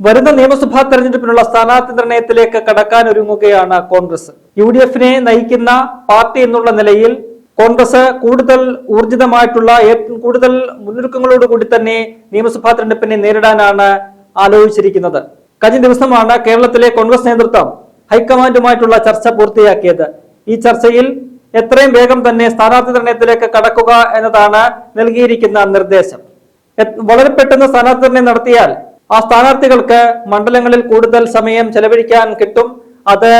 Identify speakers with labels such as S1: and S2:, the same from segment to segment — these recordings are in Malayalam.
S1: വരുന്ന നിയമസഭാ തെരഞ്ഞെടുപ്പിനുള്ള സ്ഥാനാർത്ഥി നിർണയത്തിലേക്ക് കടക്കാൻ ഒരുങ്ങുകയാണ് കോൺഗ്രസ്. യു ഡി എഫിനെ നയിക്കുന്ന പാർട്ടി എന്നുള്ള നിലയിൽ കോൺഗ്രസ് കൂടുതൽ ഊർജിതമായിട്ടുള്ള കൂടുതൽ മുന്നൊരുക്കങ്ങളോടുകൂടി തന്നെ നിയമസഭാ തെരഞ്ഞെടുപ്പിനെ നേരിടാനാണ് ആലോചിച്ചിരിക്കുന്നത്. കഴിഞ്ഞ ദിവസമാണ് കേരളത്തിലെ കോൺഗ്രസ് നേതൃത്വം ഹൈക്കമാൻഡുമായിട്ടുള്ള ചർച്ച പൂർത്തിയാക്കിയത്. ഈ ചർച്ചയിൽ എത്രയും വേഗം തന്നെ സ്ഥാനാർത്ഥി നിർണയത്തിലേക്ക് കടക്കുക എന്നതാണ് നൽകിയിരിക്കുന്ന നിർദ്ദേശം. വളരെ പെട്ടെന്ന് സ്ഥാനാർത്ഥി നിർണയം നടത്തിയാൽ ആ സ്ഥാനാർത്ഥികൾക്ക് മണ്ഡലങ്ങളിൽ കൂടുതൽ സമയം ചെലവഴിക്കാൻ കിട്ടും. അത്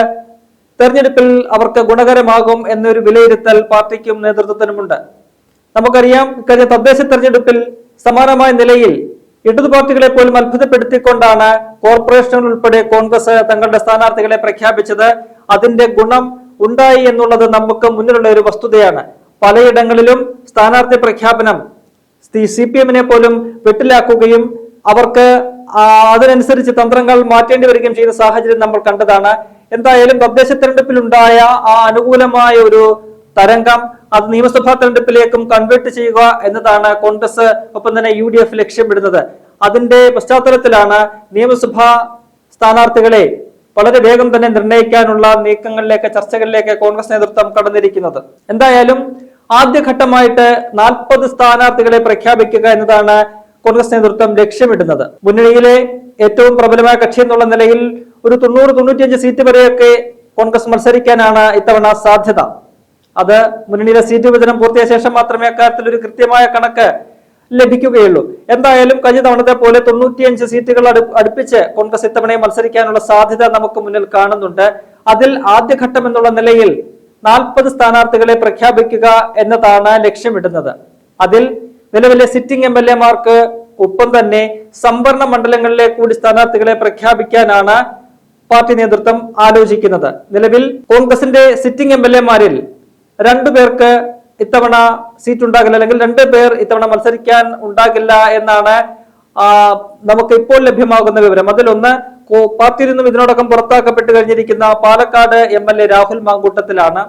S1: തെരഞ്ഞെടുപ്പിൽ അവർക്ക് ഗുണകരമാകും എന്നൊരു വിലയിരുത്തൽ പാർട്ടിക്കും നേതൃത്വത്തിനുമുണ്ട്. നമുക്കറിയാം കഴിഞ്ഞ തദ്ദേശ തെരഞ്ഞെടുപ്പിൽ സമാനമായ നിലയിൽ ഇടതു പാർട്ടികളെ പോലും അത്ഭുതപ്പെടുത്തിക്കൊണ്ടാണ് കോർപ്പറേഷനുകൾ ഉൾപ്പെടെ കോൺഗ്രസ് തങ്ങളുടെ സ്ഥാനാർത്ഥികളെ പ്രഖ്യാപിച്ചത്. അതിന്റെ ഗുണം ഉണ്ടായി എന്നുള്ളത് നമുക്ക് മുന്നിലുള്ള ഒരു വസ്തുതയാണ്. പലയിടങ്ങളിലും സ്ഥാനാർത്ഥി പ്രഖ്യാപനം സി പി എമ്മിനെ പോലും വെട്ടിലാക്കുകയും അവർക്ക് അതിനനുസരിച്ച് തന്ത്രങ്ങൾ മാറ്റേണ്ടി വരികയും ചെയ്ത സാഹചര്യം നമ്മൾ കണ്ടതാണ്. എന്തായാലും തദ്ദേശ തെരഞ്ഞെടുപ്പിലുണ്ടായ ആ അനുകൂലമായ ഒരു തരംഗം അത് നിയമസഭാ തെരഞ്ഞെടുപ്പിലേക്കും കൺവേർട്ട് ചെയ്യുക എന്നതാണ് കോൺഗ്രസ് ഒപ്പം തന്നെ യു ഡി എഫ് ലക്ഷ്യമിടുന്നത്. അതിന്റെ പശ്ചാത്തലത്തിലാണ് നിയമസഭാ സ്ഥാനാർത്ഥികളെ വളരെ വേഗം തന്നെ നിർണയിക്കാനുള്ള നീക്കങ്ങളിലേക്ക് ചർച്ചകളിലേക്ക് കോൺഗ്രസ് നേതൃത്വം കടന്നിരിക്കുന്നത്. എന്തായാലും ആദ്യഘട്ടമായിട്ട് നാൽപ്പത് സ്ഥാനാർത്ഥികളെ പ്രഖ്യാപിക്കുക എന്നതാണ് കോൺഗ്രസ് നേതൃത്വം ലക്ഷ്യമിടുന്നത്. മുന്നണിയിലെ ഏറ്റവും പ്രബലമായ കക്ഷി എന്നുള്ള നിലയിൽ ഒരു തൊണ്ണൂറ് തൊണ്ണൂറ്റിയഞ്ച് സീറ്റ് വരെയൊക്കെ കോൺഗ്രസ് മത്സരിക്കാനാണ് ഇത്തവണ സാധ്യത. അത് മുന്നണിയിലെ സീറ്റ് വിഭജനം പൂർത്തിയായ ശേഷം മാത്രമേ അക്കാര്യത്തിൽ ഒരു കൃത്യമായ കണക്ക് ലഭിക്കുകയുള്ളൂ. എന്തായാലും കഴിഞ്ഞ തവണത്തെ പോലെ തൊണ്ണൂറ്റിയഞ്ച് സീറ്റുകൾ അടു അടുപ്പിച്ച് കോൺഗ്രസ് ഇത്തവണയും മത്സരിക്കാനുള്ള സാധ്യത നമുക്ക് മുന്നിൽ കാണുന്നുണ്ട്. അതിൽ ആദ്യഘട്ടം എന്നുള്ള നിലയിൽ നാൽപ്പത് സ്ഥാനാർത്ഥികളെ പ്രഖ്യാപിക്കുക എന്നതാണ് ലക്ഷ്യമിടുന്നത്. അതിൽ നിലവിലെ സിറ്റിംഗ് എം എൽ എമാർക്ക് ഒപ്പം തന്നെ സംവരണ മണ്ഡലങ്ങളിലെ കൂടി സ്ഥാനാർത്ഥികളെ പ്രഖ്യാപിക്കാനാണ് പാർട്ടി നേതൃത്വം ആലോചിക്കുന്നത്. നിലവിൽ കോൺഗ്രസിന്റെ സിറ്റിംഗ് എം എൽ എമാരിൽ രണ്ടു പേർക്ക് ഇത്തവണ സീറ്റ് ഉണ്ടാകില്ല അല്ലെങ്കിൽ രണ്ട് പേർ ഇത്തവണ മത്സരിക്കാൻ ഉണ്ടാകില്ല എന്നാണ് നമുക്ക് ഇപ്പോൾ ലഭ്യമാകുന്ന വിവരം. അതിലൊന്ന് പാർട്ടിയിൽ നിന്നും ഇതിനോടൊപ്പം പുറത്താക്കപ്പെട്ട് കഴിഞ്ഞിരിക്കുന്ന Palakkad M L A Rahul മാങ്കൂട്ടത്തിലാണ്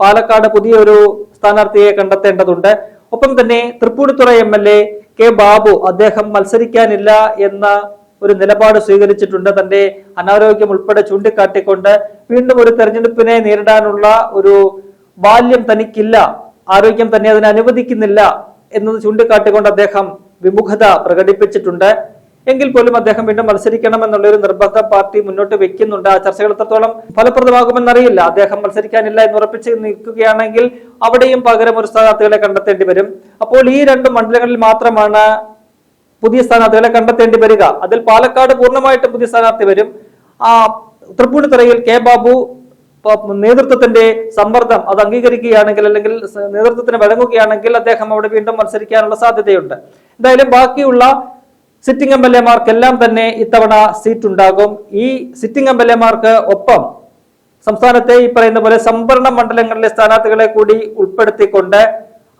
S1: Palakkad പുതിയൊരു സ്ഥാനാർത്ഥിയെ കണ്ടെത്തേണ്ടതുണ്ട്. ഒപ്പം തന്നെ Thrippunithura M L A K Babu അദ്ദേഹം മത്സരിക്കാനില്ല എന്ന ഒരു നിലപാട് സ്വീകരിച്ചിട്ടുണ്ട്. തന്റെ അനാരോഗ്യം ഉൾപ്പെടെ ചൂണ്ടിക്കാട്ടിക്കൊണ്ട് വീണ്ടും ഒരു തെരഞ്ഞെടുപ്പിനെ നേരിടാനുള്ള ഒരു ബാല്യം തനിക്കില്ല. ആരോഗ്യം തന്നെ അതിനെ അനുവദിക്കുന്നില്ല എന്നത് ചൂണ്ടിക്കാട്ടിക്കൊണ്ട് അദ്ദേഹം വിമുഖത പ്രകടിപ്പിച്ചിട്ടുണ്ട്. എങ്കിൽ പോലും അദ്ദേഹം വീണ്ടും മത്സരിക്കണം എന്നുള്ള ഒരു നിർബന്ധ പാർട്ടി മുന്നോട്ട് വെക്കുന്നുണ്ട്. ആ ചർച്ചകൾ എത്രത്തോളം ഫലപ്രദമാകുമെന്നറിയില്ല. അദ്ദേഹം മത്സരിക്കാനില്ല എന്ന് ഉറപ്പിച്ച് നിൽക്കുകയാണെങ്കിൽ അവിടെയും പകരം ഒരു സ്ഥാനാർത്ഥികളെ കണ്ടെത്തേണ്ടി വരും. അപ്പോൾ ഈ രണ്ട് മണ്ഡലങ്ങളിൽ മാത്രമാണ് പുതിയ സ്ഥാനാർത്ഥികളെ കണ്ടെത്തേണ്ടി വരിക. അതിൽ പാലക്കാട് പൂർണമായിട്ടും പുതിയ സ്ഥാനാർത്ഥി വരും. ആ തൃപ്പൂണിത്തുറയിൽ കെ ബാബു നേതൃത്വത്തിന്റെ സമ്മർദ്ദം അത് അംഗീകരിക്കുകയാണെങ്കിൽ അല്ലെങ്കിൽ നേതൃത്വത്തിന് വഴങ്ങുകയാണെങ്കിൽ അദ്ദേഹം അവിടെ വീണ്ടും മത്സരിക്കാനുള്ള സാധ്യതയുണ്ട്. എന്തായാലും ബാക്കിയുള്ള സിറ്റിംഗ് എം എൽ എമാർക്കെല്ലാം തന്നെ ഇത്തവണ സീറ്റ് ഉണ്ടാകും. ഈ സിറ്റിംഗ് എം എൽ എമാർക്ക് ഒപ്പം സംസ്ഥാനത്തെ ഈ പറയുന്ന പോലെ സംവരണ മണ്ഡലങ്ങളിലെ സ്ഥാനാർത്ഥികളെ കൂടി ഉൾപ്പെടുത്തിക്കൊണ്ട്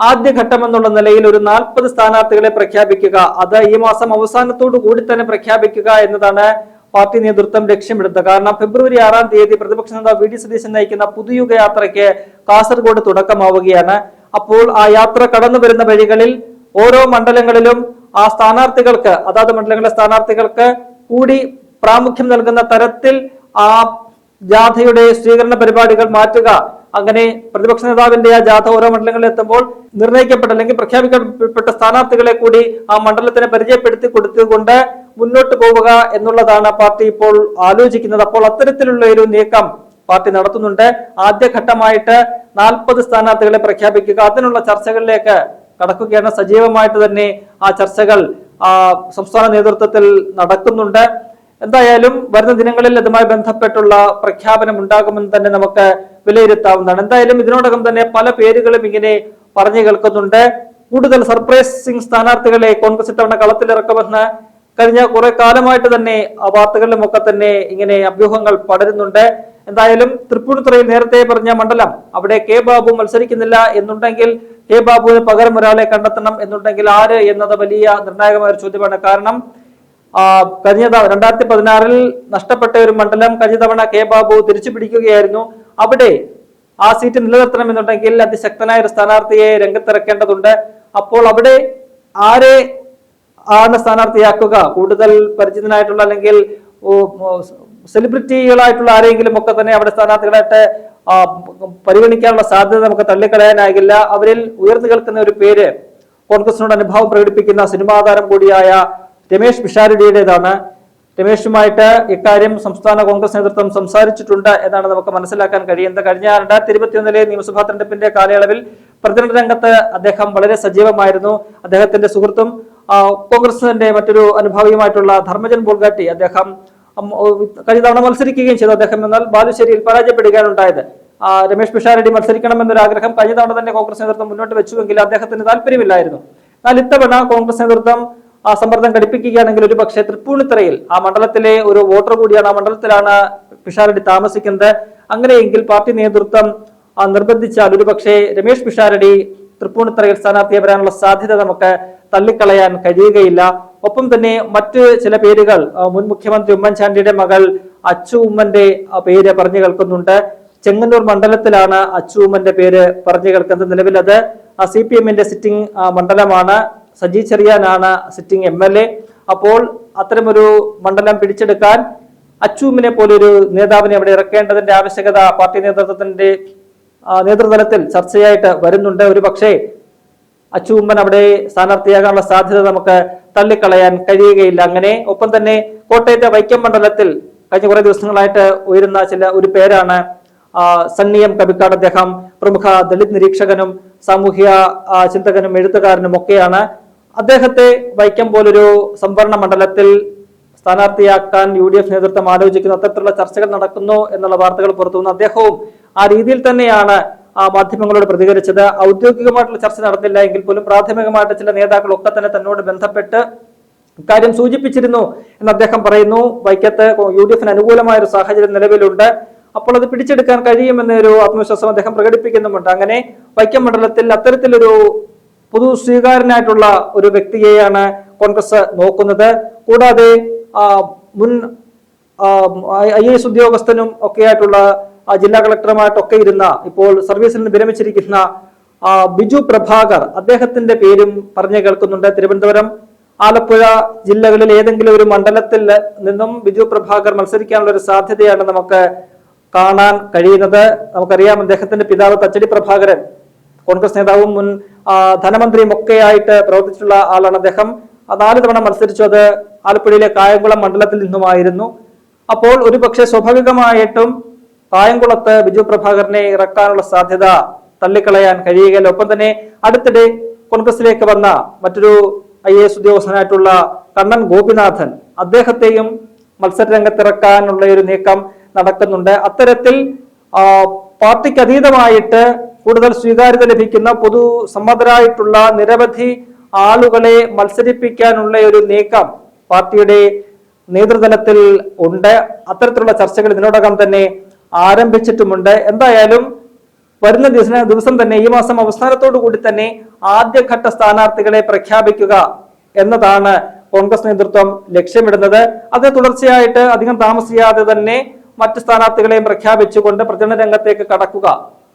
S1: ആദ്യഘട്ടം എന്നുള്ള നിലയിൽ ഒരു നാൽപ്പത് സ്ഥാനാർത്ഥികളെ പ്രഖ്യാപിക്കുക അത് ഈ മാസം അവസാനത്തോടു കൂടി തന്നെ പ്രഖ്യാപിക്കുക എന്നതാണ് പാർട്ടി നേതൃത്വം ലക്ഷ്യമിടുന്നത്. കാരണം ഫെബ്രുവരി ആറാം തീയതി പ്രതിപക്ഷ നേതാവ് വി ഡി സതീശൻ നയിക്കുന്ന പുതുയുഗ യാത്രയ്ക്ക് കാസർഗോഡ് തുടക്കമാവുകയാണ്. അപ്പോൾ ആ യാത്ര കടന്നു വരുന്ന വഴികളിൽ ഓരോ മണ്ഡലങ്ങളിലും ആ സ്ഥാനാർത്ഥികൾക്ക് അതാത് മണ്ഡലങ്ങളിലെ സ്ഥാനാർത്ഥികൾക്ക് കൂടി പ്രാമുഖ്യം നൽകുന്ന തരത്തിൽ ആ ജാഥയുടെ സ്വീകരണ പരിപാടികൾ മാറ്റുക. അങ്ങനെ പ്രതിപക്ഷ നേതാവിന്റെ ആ ജാഥ ഓരോ മണ്ഡലങ്ങളിൽ എത്തുമ്പോൾ നിർണയിക്കപ്പെട്ട അല്ലെങ്കിൽ പ്രഖ്യാപിക്കപ്പെട്ട സ്ഥാനാർത്ഥികളെ കൂടി ആ മണ്ഡലത്തിന് പരിചയപ്പെടുത്തി കൊടുത്തുകൊണ്ട് മുന്നോട്ട് പോവുക എന്നുള്ളതാണ് പാർട്ടി ഇപ്പോൾ ആലോചിക്കുന്നത്. അപ്പോൾ അത്തരത്തിലുള്ള ഒരു നീക്കം പാർട്ടി നടത്തുന്നുണ്ട്. ആദ്യഘട്ടമായിട്ട് നാൽപ്പത് സ്ഥാനാർത്ഥികളെ പ്രഖ്യാപിക്കുക. അതിനുള്ള ചർച്ചകളിലേക്ക് കടക്കുകയാണ്. സജീവമായിട്ട് തന്നെ ആ ചർച്ചകൾ സംസ്ഥാന നേതൃത്വത്തിൽ നടക്കുന്നുണ്ട്. എന്തായാലും വരുന്ന ദിനങ്ങളിൽ അതുമായി ബന്ധപ്പെട്ടുള്ള പ്രഖ്യാപനം ഉണ്ടാകുമെന്ന് തന്നെ നമുക്ക് വിലയിരുത്താവുന്നതാണ്. എന്തായാലും ഇതിനോടകം തന്നെ പല പേരുകളും ഇങ്ങനെ പറഞ്ഞു കേൾക്കുന്നുണ്ട്. കൂടുതൽ സർപ്രൈസിംഗ് സ്ഥാനാർത്ഥികളെ കോൺഗ്രസ് ഇത്തവണ കളത്തിലിറക്കുമെന്ന് കഴിഞ്ഞ കുറെ കാലമായിട്ട് തന്നെ ആ വാർത്തകളിലും ഒക്കെ തന്നെ ഇങ്ങനെ അഭ്യൂഹങ്ങൾ പടരുന്നുണ്ട്. എന്തായാലും തൃപ്പൂണിത്തുറയിൽ നേരത്തെ പറഞ്ഞ മണ്ഡലം അവിടെ കെ ബാബു മത്സരിക്കുന്നില്ല എന്നുണ്ടെങ്കിൽ കെ ബാബുവിന് പകരം ഒരാളെ കണ്ടെത്തണം എന്നുണ്ടെങ്കിൽ ആര് എന്നത് വലിയ നിർണായകമായ ഒരു ചോദ്യമാണ്. കാരണം കഴിഞ്ഞ രണ്ടായിരത്തി പതിനാറിൽ നഷ്ടപ്പെട്ട ഒരു മണ്ഡലം കഴിഞ്ഞ തവണ കെ ബാബു തിരിച്ചു പിടിക്കുകയായിരുന്നു. അവിടെ ആ സീറ്റ് നിലനിർത്തണം എന്നുണ്ടെങ്കിൽ അതിശക്തനായ ഒരു സ്ഥാനാർത്ഥിയെ രംഗത്തിറക്കേണ്ടതുണ്ട്. അപ്പോൾ അവിടെ ആരെ ആണ് സ്ഥാനാർത്ഥിയാക്കുക? കൂടുതൽ പരിചിതനായിട്ടുള്ള അല്ലെങ്കിൽ സെലിബ്രിറ്റികളായിട്ടുള്ള ആരെങ്കിലും ഒക്കെ തന്നെ അവിടെ സ്ഥാനാർത്ഥികളായിട്ട് പരിഗണിക്കാനുള്ള സാധ്യത നമുക്ക് തള്ളിക്കളയാനാകില്ല. അവരിൽ ഉയർന്നു കേൾക്കുന്ന ഒരു പേര് കോൺഗ്രസിനോട് അനുഭാവം പ്രകടിപ്പിക്കുന്ന സിനിമാ താരം കൂടിയായ രമേശ് പിഷാരടിയുടേതാണ് രമേശുമായിട്ട് ഇക്കാര്യം സംസ്ഥാന കോൺഗ്രസ് നേതൃത്വം സംസാരിച്ചിട്ടുണ്ട് എന്നാണ് നമുക്ക് മനസ്സിലാക്കാൻ കഴിയുന്നത് കഴിഞ്ഞ രണ്ടായിരത്തി ഇരുപത്തിയൊന്നിലെ നിയമസഭാ തെരഞ്ഞെടുപ്പിന്റെ കാലയളവിൽ പ്രതിരോധ രംഗത്ത് അദ്ദേഹം വളരെ സജീവമായിരുന്നു. അദ്ദേഹത്തിന്റെ സുഹൃത്തും കോൺഗ്രസിന്റെ മറ്റൊരു അനുഭാവിയുമായിട്ടുള്ള ധർമ്മജൻ ബോൾഗാട്ടി അദ്ദേഹം കഴിഞ്ഞ തവണ മത്സരിക്കുകയും ചെയ്തു അദ്ദേഹം. എന്നാൽ ബാലുശ്ശേരിയിൽ പരാജയപ്പെടുകയാണ് ഉണ്ടായത് രമേശ് പിഷാരടി മത്സരിക്കണമെന്നൊരു ആഗ്രഹം കഴിഞ്ഞ തവണ തന്നെ കോൺഗ്രസ് നേതൃത്വം മുന്നോട്ട് വെച്ചുവെങ്കിൽ അദ്ദേഹത്തിന് താല്പര്യമില്ലായിരുന്നു. എന്നാൽ ഇത്തവണ കോൺഗ്രസ് നേതൃത്വം ആ സമ്മർദ്ദം ഘടിപ്പിക്കുകയാണെങ്കിൽ ഒരു പക്ഷേ തൃപ്പൂണിത്തറയിൽ ആ മണ്ഡലത്തിലെ ഒരു വോട്ടർ കൂടിയാണ് ആ മണ്ഡലത്തിലാണ് പിഷാരടി താമസിക്കുന്നത്. അങ്ങനെയെങ്കിൽ പാർട്ടി നേതൃത്വം നിർബന്ധിച്ചാൽ ഒരു പക്ഷേ രമേശ് പിഷാരടി തൃപ്പൂണിത്തറയിൽ സ്ഥാനാർത്ഥിയെ വരാനുള്ള സാധ്യത നമുക്ക് തള്ളിക്കളയാൻ കഴിയുകയില്ല. ഒപ്പം തന്നെ മറ്റ് ചില പേരുകൾ മുൻ മുഖ്യമന്ത്രി ഉമ്മൻചാണ്ടിയുടെ മകൾ അച്ചു ഉമ്മന്റെ പേര് പറഞ്ഞു കേൾക്കുന്നുണ്ട്. ചെങ്ങന്നൂർ മണ്ഡലത്തിലാണ് അച്ചു ഉമ്മന്റെ പേര് പറഞ്ഞു കേൾക്കുന്നത് നിലവിൽ. അത് സി പി എമ്മിന്റെ സിറ്റിംഗ് മണ്ഡലമാണ്. സജി ചെറിയാനാണ് സിറ്റിംഗ് എം എൽ എ. അപ്പോൾ അത്തരമൊരു മണ്ഡലം പിടിച്ചെടുക്കാൻ അച്ചൂമിനെ ഒരു നേതാവിനെ അവിടെ ഇറക്കേണ്ടതിന്റെ ആവശ്യകത പാർട്ടി നേതൃത്വത്തിന്റെ നേതൃതലത്തിൽ ചർച്ചയായിട്ട് വരുന്നുണ്ട്. ഒരു പക്ഷേ അച്ചൂമ്മൻ അവിടെ സ്ഥാനാർത്ഥിയാകാനുള്ള സാധ്യത നമുക്ക് തള്ളിക്കളയാൻ കഴിയുകയില്ല. അങ്ങനെ ഒപ്പം തന്നെ കോട്ടയത്തെ വൈക്കം മണ്ഡലത്തിൽ കഴിഞ്ഞ കുറേ ദിവസങ്ങളായിട്ട് ഉയരുന്ന ചില ഒരു പേരാണ് സണ്ണി സണ്ണിയം കവിക്കാട് അദ്ദേഹം പ്രമുഖ ദളിത് നിരീക്ഷകനും സാമൂഹ്യ ചിന്തകനും എഴുത്തുകാരനും ഒക്കെയാണ്. അദ്ദേഹത്തെ വൈക്കം പോലൊരു സംവരണ മണ്ഡലത്തിൽ സ്ഥാനാർത്ഥിയാക്കാൻ യു ഡി എഫ് നേതൃത്വം ആലോചിക്കുന്നു. അത്തരത്തിലുള്ള ചർച്ചകൾ നടക്കുന്നു എന്നുള്ള വാർത്തകൾ പുറത്തുവന്നു അദ്ദേഹവും ആ രീതിയിൽ തന്നെയാണ് മാധ്യമങ്ങളോട് പ്രതികരിച്ചത്. ഔദ്യോഗികമായിട്ടുള്ള ചർച്ച നടന്നില്ല എങ്കിൽ പോലും പ്രാഥമികമായിട്ട് ചില നേതാക്കളൊക്കെ തന്നെ തന്നോട് ബന്ധപ്പെട്ട് കാര്യം സൂചിപ്പിച്ചിരുന്നു എന്ന് അദ്ദേഹം പറയുന്നു. വൈക്കത്ത് യു ഡി എഫിന് അനുകൂലമായ ഒരു സാഹചര്യം നിലവിലുണ്ട്. അപ്പോൾ അത് പിടിച്ചെടുക്കാൻ കഴിയുമെന്നൊരു ആത്മവിശ്വാസം അദ്ദേഹം പ്രകടിപ്പിക്കുന്നുമുണ്ട്. അങ്ങനെ വൈക്കം മണ്ഡലത്തിൽ അത്തരത്തിലൊരു പൊതു സ്വീകാരനായിട്ടുള്ള ഒരു വ്യക്തിയെയാണ് കോൺഗ്രസ് നോക്കുന്നത്. കൂടാതെ മുൻ ഐ എസ് ഉദ്യോഗസ്ഥനും ഒക്കെയായിട്ടുള്ള ആ, ജില്ലാ കളക്ടറുമായിട്ടൊക്കെ ഇരുന്ന ഇപ്പോൾ സർവീസിൽ നിന്ന് വിരമിച്ചിരിക്കുന്ന ബിജു പ്രഭാകർ അദ്ദേഹത്തിന്റെ പേരും പറഞ്ഞു കേൾക്കുന്നുണ്ട്. തിരുവനന്തപുരം ആലപ്പുഴ ജില്ലകളിൽ ഏതെങ്കിലും ഒരു മണ്ഡലത്തിൽ നിന്നും ബിജു പ്രഭാകർ മത്സരിക്കാനുള്ള ഒരു സാധ്യതയാണ് നമുക്ക് കാണാൻ കഴിയുന്നത്. നമുക്കറിയാം അദ്ദേഹത്തിന്റെ പിതാവ് തച്ചടി പ്രഭാകരൻ കോൺഗ്രസ് നേതാവും മുൻ ധനമന്ത്രിയും ഒക്കെയായിട്ട് പ്രവർത്തിച്ചിട്ടുള്ള ആളാണ് അദ്ദേഹം. നാല് തവണ മത്സരിച്ചു. അത് ആലപ്പുഴയിലെ കായംകുളം മണ്ഡലത്തിൽ നിന്നുമായിരുന്നു. അപ്പോൾ ഒരുപക്ഷെ സ്വാഭാവികമായിട്ടും കായംകുളത്ത് ബിജു പ്രഭാകരനെ ഇറക്കാനുള്ള സാധ്യത തള്ളിക്കളയാൻ കഴിയുകയില്ല. ഒപ്പം തന്നെ അടുത്തിടെ കോൺഗ്രസിലേക്ക് വന്ന മറ്റൊരു ഐ എ എസ് ഉദ്യോഗസ്ഥനായിട്ടുള്ള കണ്ണൻ ഗോപിനാഥൻ അദ്ദേഹത്തെയും മത്സര രംഗത്തിറക്കാനുള്ള ഒരു നീക്കം നടക്കുന്നുണ്ട്. അത്തരത്തിൽ പാർട്ടിക്ക് അതീതമായിട്ട് കൂടുതൽ സ്വീകാര്യത ലഭിക്കുന്ന പൊതു സമ്മതരായിട്ടുള്ള നിരവധി ആളുകളെ മത്സരിപ്പിക്കാനുള്ള ഒരു നീക്കം പാർട്ടിയുടെ നേതൃതലത്തിൽ ഉണ്ട്. അത്തരത്തിലുള്ള ചർച്ചകൾ ഇതിനോടകം തന്നെ ആരംഭിച്ചിട്ടുമുണ്ട്. എന്തായാലും വരുന്ന ദിവസം ദിവസം തന്നെ ഈ മാസം അവസാനത്തോടു കൂടി തന്നെ ആദ്യഘട്ട സ്ഥാനാർത്ഥികളെ പ്രഖ്യാപിക്കുക എന്നതാണ് കോൺഗ്രസ് നേതൃത്വം ലക്ഷ്യമിടുന്നത്. അതിന് തുടർച്ചയായിട്ട് അധികം താമസിയാതെ തന്നെ മറ്റ് സ്ഥാനാർത്ഥികളെയും പ്രഖ്യാപിച്ചുകൊണ്ട് പ്രചരണ രംഗത്തേക്ക് കടക്കുക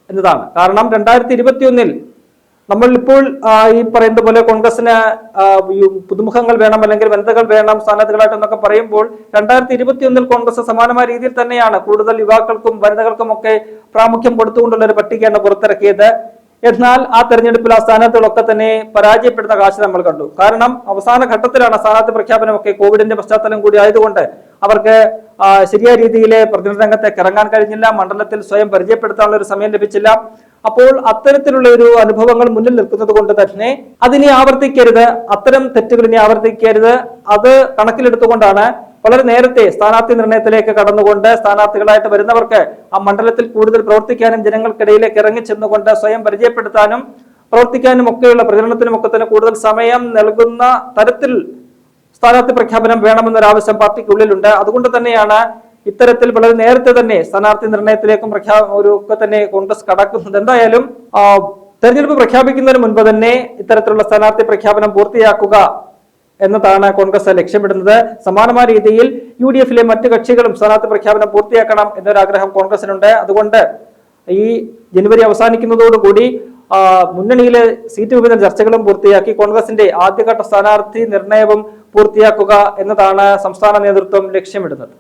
S1: എന്നതാണ്. കാരണം രണ്ടായിരത്തി ഇരുപത്തിയൊന്നിൽ നമ്മൾ ഇപ്പോൾ ഈ പറയുന്നത് പോലെ കോൺഗ്രസിന് പുതുമുഖങ്ങൾ വേണം അല്ലെങ്കിൽ വനിതകൾ വേണം സ്ഥാനാർത്ഥികളായിട്ട് എന്നൊക്കെ പറയുമ്പോൾ രണ്ടായിരത്തി ഇരുപത്തിയൊന്നിൽ കോൺഗ്രസ് സമാനമായ രീതിയിൽ തന്നെയാണ് കൂടുതൽ യുവാക്കൾക്കും വനിതകൾക്കും ഒക്കെ പ്രാമുഖ്യം കൊടുത്തുകൊണ്ടുള്ള ഒരു പട്ടികയാണ് പുറത്തിറക്കിയത്. എന്നാൽ ആ തെരഞ്ഞെടുപ്പിൽ ആ സ്ഥാനാർത്ഥികളൊക്കെ തന്നെ പരാജയപ്പെടുന്ന കാഴ്ച നമ്മൾ കണ്ടു. കാരണം അവസാന ഘട്ടത്തിലാണ് സ്ഥാനാർത്ഥി പ്രഖ്യാപനമൊക്കെ കോവിഡിന്റെ പശ്ചാത്തലം കൂടി ആയതുകൊണ്ട് അവർക്ക് ശരിയായ രീതിയിൽ പ്രതിനിധി രംഗത്തേക്ക് ഇറങ്ങാൻ കഴിഞ്ഞില്ല. മണ്ഡലത്തിൽ സ്വയം പരിചയപ്പെടുത്താനുള്ള ഒരു സമയം ലഭിച്ചില്ല. അപ്പോൾ അത്തരത്തിലുള്ള ഒരു അനുഭവങ്ങൾ മുന്നിൽ നിൽക്കുന്നത് കൊണ്ട് തന്നെ അതിനെ ആവർത്തിക്കരുത് അത്തരം തെറ്റുകൾ ഇനി ആവർത്തിക്കരുത്. അത് കണക്കിലെടുത്തുകൊണ്ടാണ് വളരെ നേരത്തെ സ്ഥാനാർത്ഥി നിർണയത്തിലേക്ക് കടന്നുകൊണ്ട് സ്ഥാനാർത്ഥികളായിട്ട് വരുന്നവർക്ക് ആ മണ്ഡലത്തിൽ കൂടുതൽ പ്രവർത്തിക്കാനും ജനങ്ങൾക്കിടയിലേക്ക് ഇറങ്ങി ചെന്നുകൊണ്ട് സ്വയം പരിചയപ്പെടുത്താനും പ്രവർത്തിക്കാനും ഒക്കെയുള്ള പ്രചരണത്തിനും ഒക്കെ തന്നെ കൂടുതൽ സമയം നൽകുന്ന തരത്തിൽ സ്ഥാനാർത്ഥി പ്രഖ്യാപനം വേണമെന്നൊരാവശ്യം പാർട്ടിക്കുള്ളിലുണ്ട്. അതുകൊണ്ട് തന്നെയാണ് ഇത്തരത്തിൽ വളരെ നേരത്തെ തന്നെ സ്ഥാനാർത്ഥി നിർണയത്തിലേക്കും പ്രഖ്യാ ഒരു ഒക്കെ തന്നെ കോൺഗ്രസ് കടക്കുന്നത്. എന്തായാലും തെരഞ്ഞെടുപ്പ് പ്രഖ്യാപിക്കുന്നതിന് മുൻപ് തന്നെ ഇത്തരത്തിലുള്ള സ്ഥാനാർത്ഥി പ്രഖ്യാപനം പൂർത്തിയാക്കുക എന്നതാണ് കോൺഗ്രസ് ലക്ഷ്യമിടുന്നത്. സമാനമായ രീതിയിൽ യു ഡി എഫിലെ മറ്റു കക്ഷികളും സ്ഥാനാർത്ഥി പ്രഖ്യാപനം പൂർത്തിയാക്കണം എന്നൊരാഗ്രഹം കോൺഗ്രസിനുണ്ട്. അതുകൊണ്ട് ഈ ജനുവരി അവസാനിക്കുന്നതോടുകൂടി മുന്നണിയിലെ സീറ്റ് വിഭജന ചർച്ചകളും പൂർത്തിയാക്കി കോൺഗ്രസിന്റെ ആദ്യഘട്ട സ്ഥാനാർത്ഥി നിർണയവും പൂർത്തിയാക്കുക എന്നതാണ് സംസ്ഥാന നേതൃത്വം ലക്ഷ്യമിടുന്നത്.